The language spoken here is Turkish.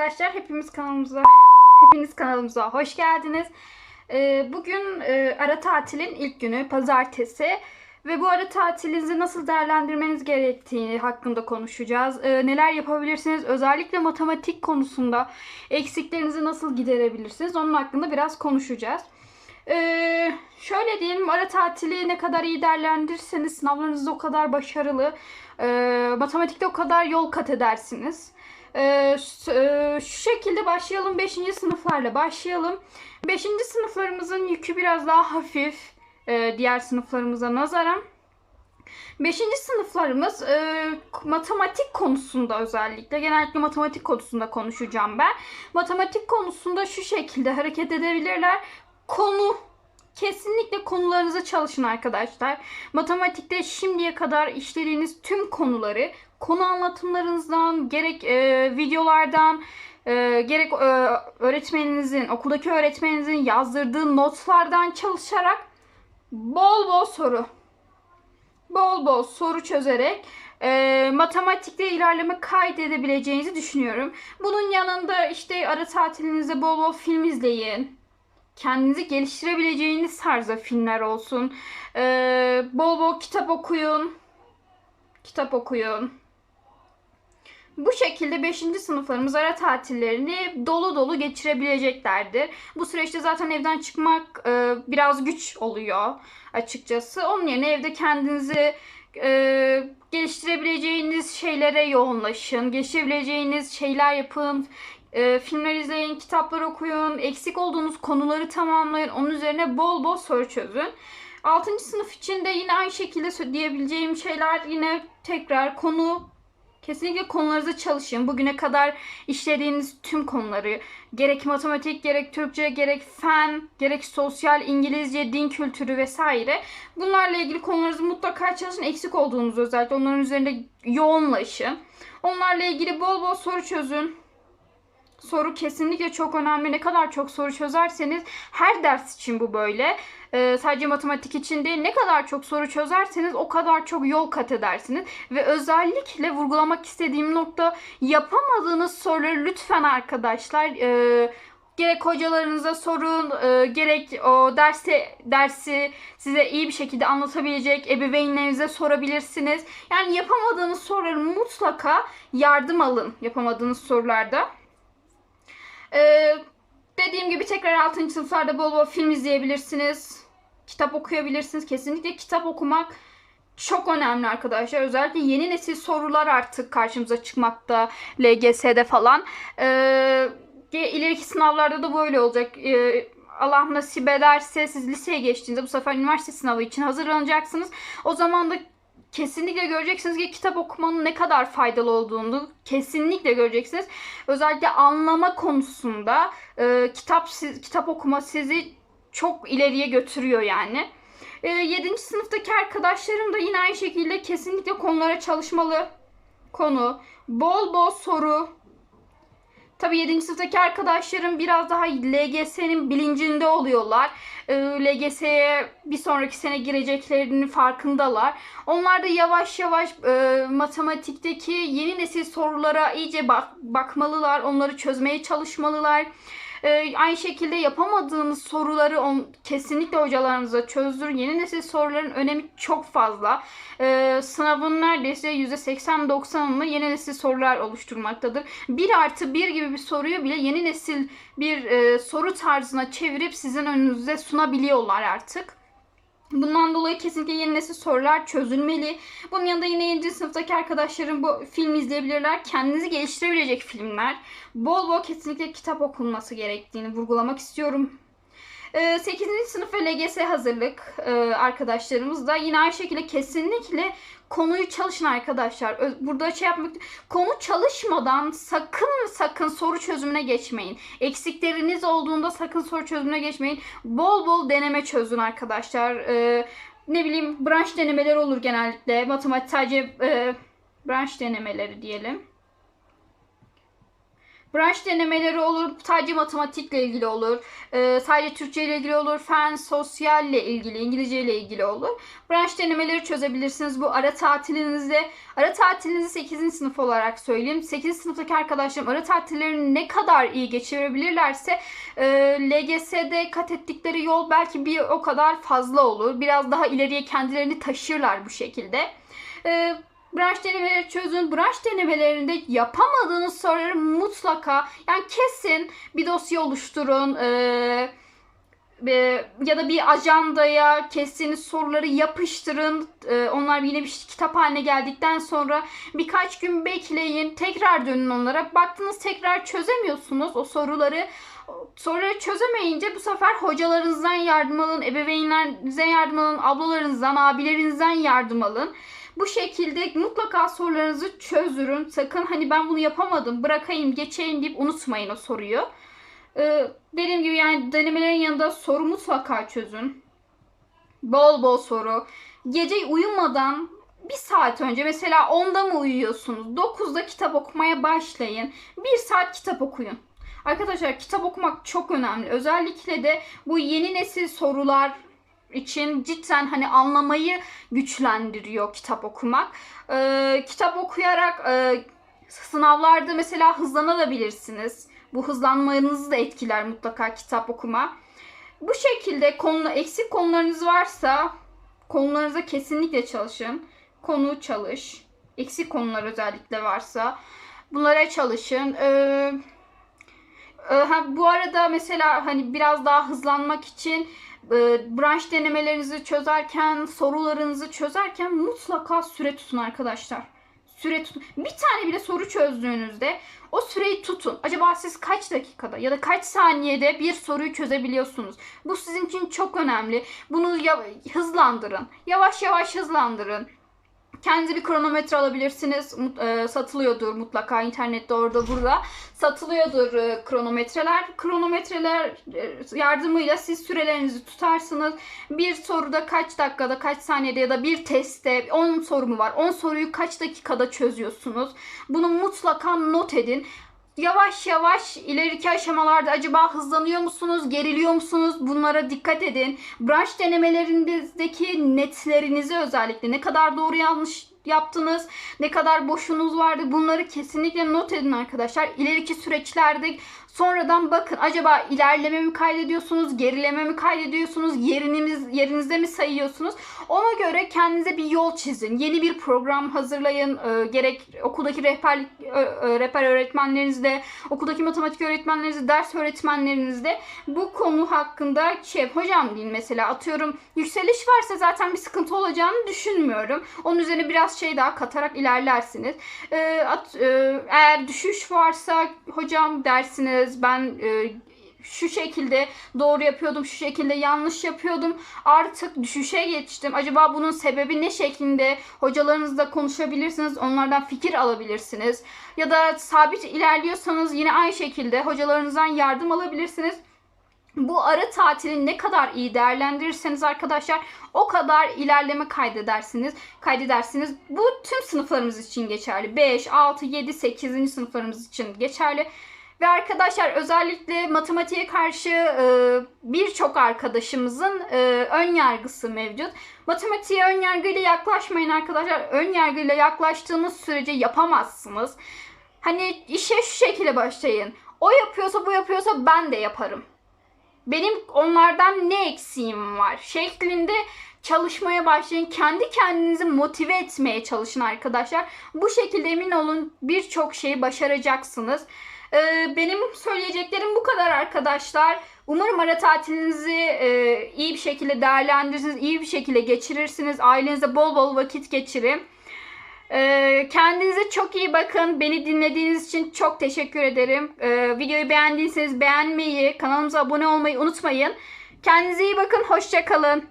arkadaşlar. Hepimiz kanalımıza hepiniz kanalımıza hoş geldiniz. Ee, bugün e, ara tatilin ilk günü pazartesi ve bu ara tatilinizi nasıl değerlendirmeniz gerektiğini hakkında konuşacağız. Ee, neler yapabilirsiniz? Özellikle matematik konusunda eksiklerinizi nasıl giderebilirsiniz? Onun hakkında biraz konuşacağız. Ee, şöyle diyelim ara tatili ne kadar iyi değerlendirirseniz sınavlarınızda o kadar başarılı, e, matematikte o kadar yol kat edersiniz. Ee, e, şu şekilde başlayalım. 5. sınıflarla başlayalım. 5. sınıflarımızın yükü biraz daha hafif e, diğer sınıflarımıza nazaran. 5. sınıflarımız e, matematik konusunda özellikle genellikle matematik konusunda konuşacağım ben. Matematik konusunda şu şekilde hareket edebilirler. Konu kesinlikle konularınızı çalışın arkadaşlar. Matematikte şimdiye kadar işlediğiniz tüm konuları konu anlatımlarınızdan gerek e, videolardan e, gerek e, öğretmeninizin okuldaki öğretmeninizin yazdırdığı notlardan çalışarak bol bol soru bol bol soru çözerek e, matematikte ilerleme kaydedebileceğinizi düşünüyorum. Bunun yanında işte ara tatilinizde bol bol film izleyin. Kendinizi geliştirebileceğiniz tarzda filmler olsun. E, bol bol kitap okuyun. Kitap okuyun. Bu şekilde 5. sınıflarımız ara tatillerini dolu dolu geçirebileceklerdir. Bu süreçte zaten evden çıkmak e, biraz güç oluyor açıkçası. Onun yerine evde kendinizi e, geliştirebileceğiniz şeylere yoğunlaşın. Geliştirebileceğiniz şeyler yapın. E, filmler izleyin, kitaplar okuyun, eksik olduğunuz konuları tamamlayın. Onun üzerine bol bol soru çözün. 6. sınıf için de yine aynı şekilde diyebileceğim şeyler yine tekrar konu Kesinlikle konularınızı çalışın. Bugüne kadar işlediğiniz tüm konuları gerek matematik, gerek Türkçe, gerek fen, gerek sosyal, İngilizce, din kültürü vesaire. Bunlarla ilgili konularınızı mutlaka çalışın. Eksik olduğunuz özellikle onların üzerinde yoğunlaşın. Onlarla ilgili bol bol soru çözün. Soru kesinlikle çok önemli. Ne kadar çok soru çözerseniz her ders için bu böyle. Ee, sadece matematik için değil. Ne kadar çok soru çözerseniz o kadar çok yol kat edersiniz. Ve özellikle vurgulamak istediğim nokta yapamadığınız soruları lütfen arkadaşlar e, gerek hocalarınıza sorun, e, gerek o dersi dersi size iyi bir şekilde anlatabilecek ebeveynlerinize sorabilirsiniz. Yani yapamadığınız soruları mutlaka yardım alın yapamadığınız sorularda. Ee, dediğim gibi tekrar 6. sınıflarda bol bol film izleyebilirsiniz. Kitap okuyabilirsiniz. Kesinlikle kitap okumak çok önemli arkadaşlar. Özellikle yeni nesil sorular artık karşımıza çıkmakta. LGS'de falan. Ee, ileriki sınavlarda da böyle olacak. Ee, Allah nasip ederse siz liseye geçtiğinizde bu sefer üniversite sınavı için hazırlanacaksınız. O zaman da kesinlikle göreceksiniz ki kitap okumanın ne kadar faydalı olduğunu kesinlikle göreceksiniz. Özellikle anlama konusunda e, kitap kitap okuma sizi çok ileriye götürüyor yani. E, 7. sınıftaki arkadaşlarım da yine aynı şekilde kesinlikle konulara çalışmalı. Konu, bol bol soru. Tabii 7. sınıftaki arkadaşlarım biraz daha LGS'nin bilincinde oluyorlar. E, LGS'ye bir sonraki sene gireceklerinin farkındalar. Onlar da yavaş yavaş e, matematikteki yeni nesil sorulara iyice bak, bakmalılar. Onları çözmeye çalışmalılar. E, aynı şekilde yapamadığınız soruları on, kesinlikle hocalarınıza çözdürün. Yeni nesil soruların önemi çok fazla. E, sınavın neredeyse %80-90'ını yeni nesil sorular oluşturmaktadır. 1 artı 1 gibi bir soruyu bile yeni nesil bir e, soru tarzına çevirip sizin önünüze sunabiliyorlar artık. Bundan dolayı kesinlikle yeni nesil sorular çözülmeli. Bunun yanında yine 7. sınıftaki arkadaşlarım bu film izleyebilirler. Kendinizi geliştirebilecek filmler. Bol bol kesinlikle kitap okunması gerektiğini vurgulamak istiyorum. 8. sınıf ve LGS hazırlık e, arkadaşlarımız da yine aynı şekilde kesinlikle konuyu çalışın arkadaşlar. Burada şey yapmak konu çalışmadan sakın sakın soru çözümüne geçmeyin. Eksikleriniz olduğunda sakın soru çözümüne geçmeyin. Bol bol deneme çözün arkadaşlar. Ee, ne bileyim branş denemeleri olur genellikle. Matematik sadece e, branş denemeleri diyelim. Branş denemeleri olur, sadece matematikle ilgili olur, e, sadece Türkçe ile ilgili olur, fen, sosyalle ilgili, İngilizce ile ilgili olur. Branş denemeleri çözebilirsiniz bu ara tatilinizde. Ara tatilinizi 8. sınıf olarak söyleyeyim. 8. sınıftaki arkadaşlarım ara tatillerini ne kadar iyi geçirebilirlerse e, LGS'de kat ettikleri yol belki bir o kadar fazla olur. Biraz daha ileriye kendilerini taşırlar bu şekilde. E, branş denemeleri çözün. Branş denemelerinde yapamadığınız soruları mutlaka yani kesin bir dosya oluşturun. Ee, ya da bir ajandaya kestiğiniz soruları yapıştırın. Ee, onlar yine bir kitap haline geldikten sonra birkaç gün bekleyin. Tekrar dönün onlara. Baktınız tekrar çözemiyorsunuz o soruları. Soruları çözemeyince bu sefer hocalarınızdan yardım alın, ebeveynlerinizden yardım alın, ablalarınızdan, abilerinizden yardım alın. Bu şekilde mutlaka sorularınızı çözürün. Sakın hani ben bunu yapamadım, bırakayım, geçeyim deyip unutmayın o soruyu. Ee, dediğim gibi yani denemelerin yanında soru mutlaka çözün. Bol bol soru. Gece uyumadan bir saat önce mesela 10'da mı uyuyorsunuz? 9'da kitap okumaya başlayın. Bir saat kitap okuyun. Arkadaşlar kitap okumak çok önemli. Özellikle de bu yeni nesil sorular için cidden hani anlamayı güçlendiriyor kitap okumak. Ee, kitap okuyarak e, sınavlarda mesela hızlanabilirsiniz. Bu hızlanmanızı da etkiler mutlaka kitap okuma. Bu şekilde konu eksik konularınız varsa konularınıza kesinlikle çalışın. Konu çalış. Eksik konular özellikle varsa bunlara çalışın. Ee, e, ha, bu arada mesela hani biraz daha hızlanmak için branş denemelerinizi çözerken, sorularınızı çözerken mutlaka süre tutun arkadaşlar. Süre tutun. Bir tane bile soru çözdüğünüzde o süreyi tutun. Acaba siz kaç dakikada ya da kaç saniyede bir soruyu çözebiliyorsunuz? Bu sizin için çok önemli. Bunu hızlandırın. Yavaş yavaş hızlandırın. Kendinize bir kronometre alabilirsiniz. E, satılıyordur mutlaka internette orada burada. Satılıyordur e, kronometreler. Kronometreler e, yardımıyla siz sürelerinizi tutarsınız. Bir soruda kaç dakikada, kaç saniyede ya da bir testte 10 soru mu var? 10 soruyu kaç dakikada çözüyorsunuz? Bunu mutlaka not edin. Yavaş yavaş ileriki aşamalarda acaba hızlanıyor musunuz, geriliyor musunuz? Bunlara dikkat edin. Branş denemelerinizdeki netlerinizi özellikle ne kadar doğru yanlış yaptınız, ne kadar boşunuz vardı bunları kesinlikle not edin arkadaşlar. İleriki süreçlerde sonradan bakın acaba ilerleme mi kaydediyorsunuz, gerileme mi kaydediyorsunuz, yeriniz yerinizde mi sayıyorsunuz? Ona göre kendinize bir yol çizin. Yeni bir program hazırlayın. Ee, gerek okuldaki rehberlik ö- rehber öğretmenlerinizle, okuldaki matematik öğretmenlerinizle, ders öğretmenlerinizle bu konu hakkında şey hocam deyin mesela atıyorum yükseliş varsa zaten bir sıkıntı olacağını düşünmüyorum. Onun üzerine biraz şey daha katarak ilerlersiniz. Ee, at- e, eğer düşüş varsa hocam dersiniz ben e, şu şekilde doğru yapıyordum, şu şekilde yanlış yapıyordum. Artık düşüşe geçtim. Acaba bunun sebebi ne şeklinde hocalarınızla konuşabilirsiniz. Onlardan fikir alabilirsiniz. Ya da sabit ilerliyorsanız yine aynı şekilde hocalarınızdan yardım alabilirsiniz. Bu ara tatili ne kadar iyi değerlendirirseniz arkadaşlar o kadar ilerleme kaydedersiniz. Kaydedersiniz. Bu tüm sınıflarımız için geçerli. 5, 6, 7, 8. sınıflarımız için geçerli. Ve arkadaşlar özellikle matematiğe karşı e, birçok arkadaşımızın e, ön yargısı mevcut. Matematiğe ön yargıyla yaklaşmayın arkadaşlar. Ön yargıyla yaklaştığınız sürece yapamazsınız. Hani işe şu şekilde başlayın. O yapıyorsa bu yapıyorsa ben de yaparım. Benim onlardan ne eksiğim var şeklinde çalışmaya başlayın. Kendi kendinizi motive etmeye çalışın arkadaşlar. Bu şekilde emin olun birçok şeyi başaracaksınız. Ee, benim söyleyeceklerim bu kadar arkadaşlar. Umarım ara tatilinizi e, iyi bir şekilde değerlendirirsiniz, iyi bir şekilde geçirirsiniz. Ailenize bol bol vakit geçirin. Ee, kendinize çok iyi bakın. Beni dinlediğiniz için çok teşekkür ederim. Ee, videoyu beğendiyseniz beğenmeyi, kanalımıza abone olmayı unutmayın. Kendinize iyi bakın. Hoşçakalın.